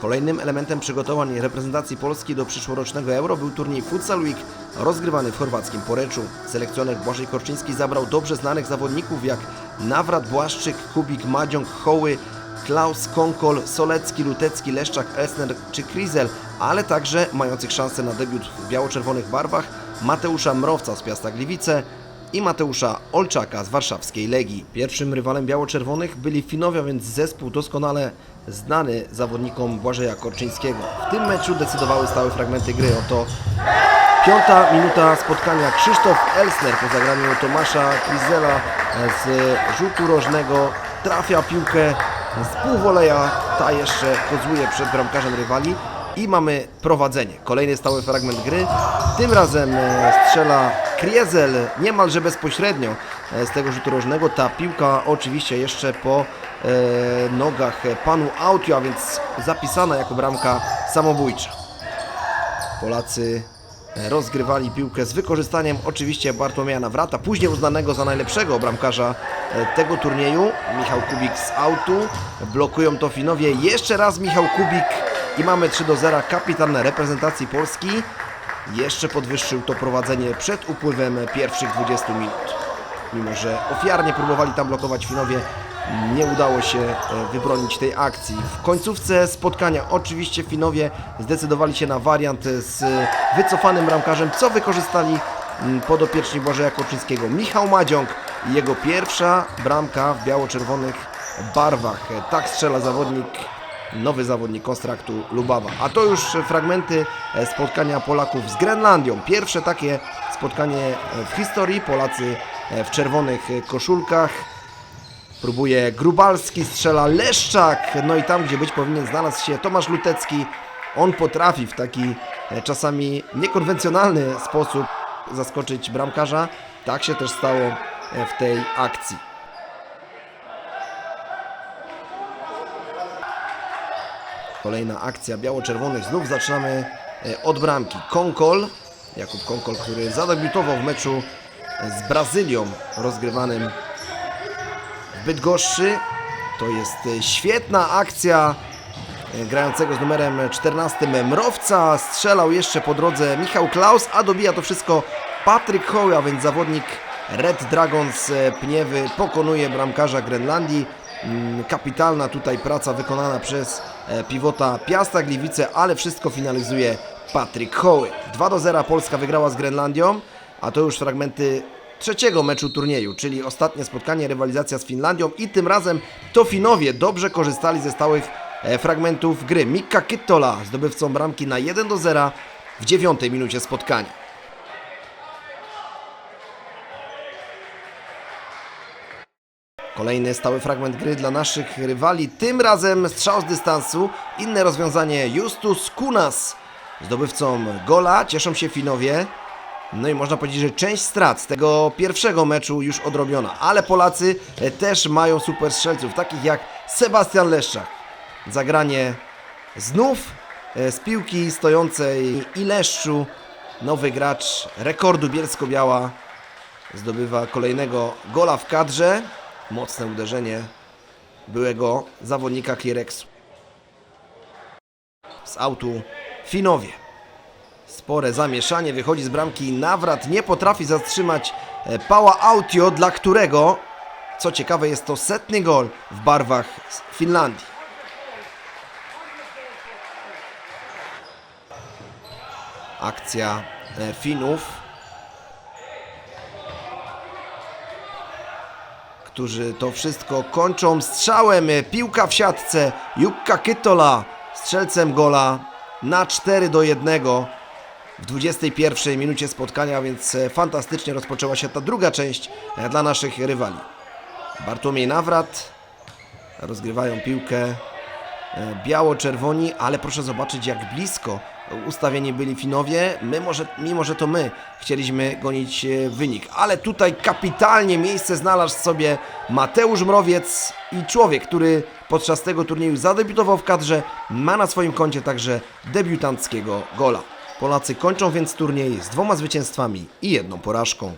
Kolejnym elementem przygotowań reprezentacji Polski do przyszłorocznego Euro był turniej Futsal Week rozgrywany w chorwackim Poreczu. Selekcjoner Błażej Korczyński zabrał dobrze znanych zawodników jak Nawrat, Błaszczyk, Kubik, Madziąg, Hoły, Klaus, Konkol, Solecki, Lutecki, Leszczak, Elsner czy Krizel, ale także mających szansę na debiut w biało-czerwonych barwach Mateusza Mrowca z Piasta Gliwice i Mateusza Olczaka z warszawskiej Legii. Pierwszym rywalem biało-czerwonych byli Finowie, więc zespół doskonale znany zawodnikom Błażeja Korczyńskiego. W tym meczu decydowały stałe fragmenty gry. Oto piąta minuta spotkania. Krzysztof Elsner po zagraniu Tomasza Krizela z rzutu rożnego trafia piłkę z półwoleja. Ta jeszcze kozłuje przed bramkarzem rywali. I mamy prowadzenie. Kolejny stały fragment gry. Tym razem e, strzela Kriezel niemalże bezpośrednio e, z tego rzutu rożnego. Ta piłka oczywiście jeszcze po e, nogach panu Autio, a więc zapisana jako bramka samobójcza. Polacy e, rozgrywali piłkę z wykorzystaniem oczywiście Bartłomieja Nawrata, później uznanego za najlepszego bramkarza tego turnieju. Michał Kubik z autu, blokują to Finowie. Jeszcze raz Michał Kubik i mamy 3 do 0. Kapitan reprezentacji Polski jeszcze podwyższył to prowadzenie przed upływem pierwszych 20 minut. Mimo, że ofiarnie próbowali tam blokować Finowie, nie udało się e, wybronić tej akcji. W końcówce spotkania oczywiście Finowie zdecydowali się na wariant z wycofanym bramkarzem, co wykorzystali podopieczni Błażeja Koczyńskiego. Michał Madziąg i jego pierwsza bramka w biało-czerwonych barwach. Tak strzela zawodnik nowy zawodnik Konstraktu Lubawa. A to już fragmenty e, spotkania Polaków z Grenlandią. Pierwsze takie spotkanie e, w historii. Polacy e, w czerwonych koszulkach. Próbuje Grubalski, strzela Leszczak. No i tam, gdzie być powinien, znalazł się Tomasz Lutecki. On potrafi w taki czasami niekonwencjonalny sposób zaskoczyć bramkarza. Tak się też stało w tej akcji. Kolejna akcja biało-czerwonych. Znów zaczynamy e, od bramki. Konkol, Jakub Konkol, który zadebiutował w meczu z Brazylią rozgrywanym w Bydgoszczy. To jest e, świetna akcja e, grającego z numerem 14 Mrowca. Strzelał jeszcze po drodze Michał Klaus, a dobija to wszystko Patryk Hoły, a więc zawodnik Red Dragons e, Pniewy pokonuje bramkarza Grenlandii. Mm, Kapitalna tutaj praca wykonana przez e, pivota Piasta Gliwice, ale wszystko finalizuje Patryk Hoły. 2 do 0 Polska wygrała z Grenlandią, a to już fragmenty trzeciego meczu turnieju, czyli ostatnie spotkanie, rywalizacja z Finlandią i tym razem to Finowie dobrze korzystali ze stałych e, fragmentów gry. Mikka Kyttola zdobywcą bramki na 1 do 0 w dziewiątej minucie spotkania. Kolejny stały fragment gry dla naszych rywali. Tym razem strzał z dystansu. Inne rozwiązanie Justus Kunas. Zdobywcą gola. Cieszą się Finowie. No i można powiedzieć, że część strat z tego pierwszego meczu już odrobiona. Ale Polacy też mają super strzelców, takich jak Sebastian Leszczak. Zagranie znów e, z piłki stojącej i Leszczu. Nowy gracz rekordu Bielsko-Biała zdobywa kolejnego gola w kadrze. Mocne uderzenie byłego zawodnika Kliereksu. Z autu Finowie. Spore zamieszanie, wychodzi z bramki Nawrat, nie potrafi zatrzymać e, Pała Autio, dla którego, co ciekawe, jest to setny gol w barwach Finlandii. Akcja e, Finów, którzy to wszystko kończą strzałem. Piłka w siatce. Jukka Kytola strzelcem gola na 4 do 1 w 21 minucie spotkania, więc e, fantastycznie rozpoczęła się ta druga część e, dla naszych rywali. Bartłomiej Nawrat rozgrywają piłkę e, biało-czerwoni, ale proszę zobaczyć jak blisko ustawieni byli Finowie. My może, mimo, że to my chcieliśmy gonić e, wynik, ale tutaj kapitalnie miejsce znalazł sobie Mateusz Mrowiec i człowiek, który podczas tego turnieju zadebiutował w kadrze, ma na swoim koncie także debiutanckiego gola. Polacy kończą więc turniej z dwoma zwycięstwami i jedną porażką.